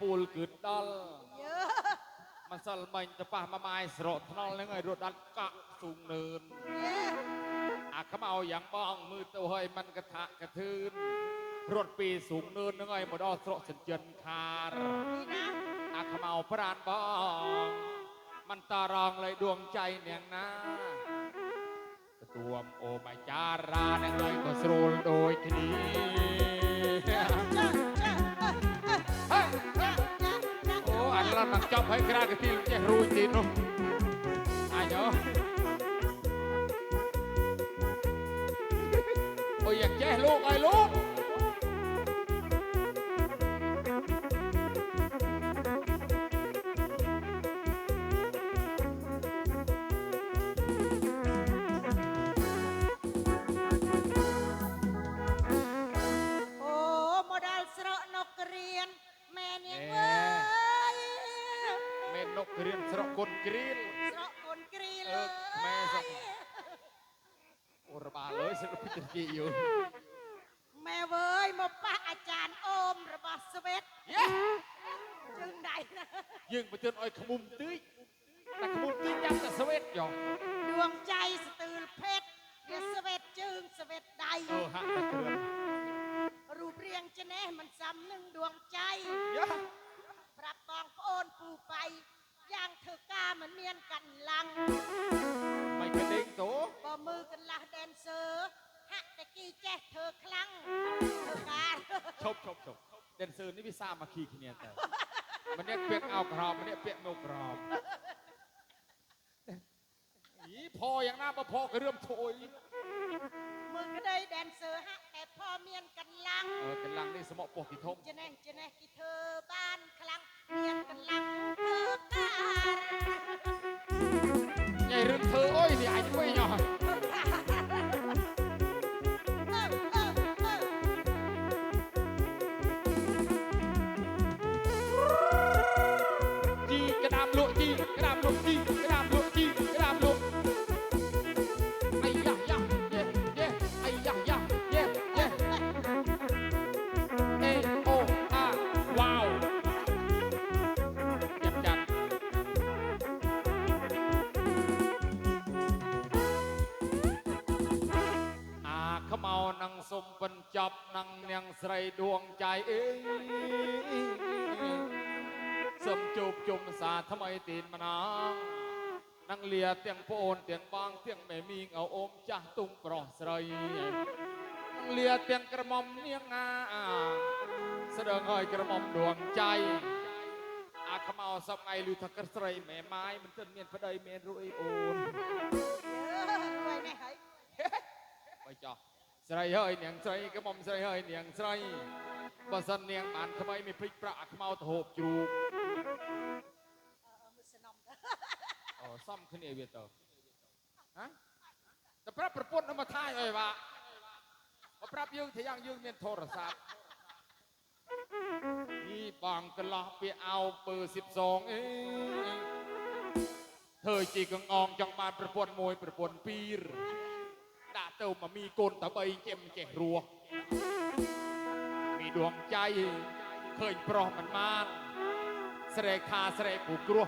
ปูลกึดดอลมันสลมันจะปะมาไม้สรทนอลนั่งไงรถดันกะสูงเนินอาขมเอาอย่างบ้องมือตัวเฮยมันกระทะกระทืนรถปีสูงเนินนั่งไงหมดอสรดสัญจรคาร์อาขมเอาพรานบ้องมันตารองเลยดวงใจเนียงนะตัวโอมาจาราเนั่งเลยก็สรูลดู អូអាឡំនឹងចប់ហើយក្រាកទីលចេះរួចទីនោះអញអូអូយយ៉ាងចេះលោកអើយលោក រៀនស្រកគុនគ្រៀន ស្រកកូនគ្រីល អឺម៉ែស្រក អូរបាលអើយសិលពីតិចយូ ម៉ែវើយមកប៉ះអាចារ្យអូមរបស់ស្វេត យេ ជើងដៃណា យើងបញ្ជូនឲ្យខ្មុំតិចតែខ្មុំតិចចាំតែស្វេតយ៉ង ដួងใจស្ទើរភេទវាស្វេតជើងស្វេតដៃ អឺហាក់តែគ្រឿន រូបរាងច្នេះមិនសមនឹងដួងใจ យ៉ា ប្រាប់បងប្អូនពូបៃ อย่งถือกาเหมือนเมียนกันลังไม่กระดิ่งโตบ่มือกันละแดนเซอร์ฮะตะกี้แจ้เธอคลั่งเธอการชบชบชบแดนเซอร์นี่พี่ซ่ามาขี่ขี้เนียแต่มันเนี่ยเปียกเอากรอบมันเนี่ยเปียกโนกรอบอีพออย่างน่ามาพอก็เริ่มโถยมือก็ได้แดนเซอร์ฮะแต่พอเมียนกันลังเออกันลังนี่สมองปวดกี่ทงจะแน่จะแน่กี่เธอ សុំបញ្ចប់នឹងនាងស្រីដួងใจអេសូមជួបជុំសាថ្មីទីនម្ដងនឹងលាទាំងប្អូនទាំងបងទាំងមេមីងអោអូមចាស់ទុំប្រុសស្រីនឹងលាទាំងក្រមុំនាងអាស្ដឹងហើយក្រមុំដួងใจ អាខ្មៅសពថ្ងៃលឺថាក្រស្រីមេម៉ាយមិនទាន់មានប្តីមានរួយអូន เฮ้ยเนียงใจกระหม่อมใจเฮ้ยเนียงใจระสันเนียงมันทำไมไม่พลิกประขมาวโถบจูบอ๋อซ่อมขึ้นเอเวตเตอร์ฮะแต่พระประปุ่นเอมาท่ายเลยวะมาประยืงเที่ยงยืงเมียนโทรศัพท์นี่บังกะลาไปเอาเบอร์สิบสองเองเธอจีกังอองจังบานประปุ่นมวยประปุ่นปีร์ เจ้มามีโกนตะใบเจ็มเจรัว มีดวงใจ เคยปลอมมันมาแสดงคาแสดงผูกกลัว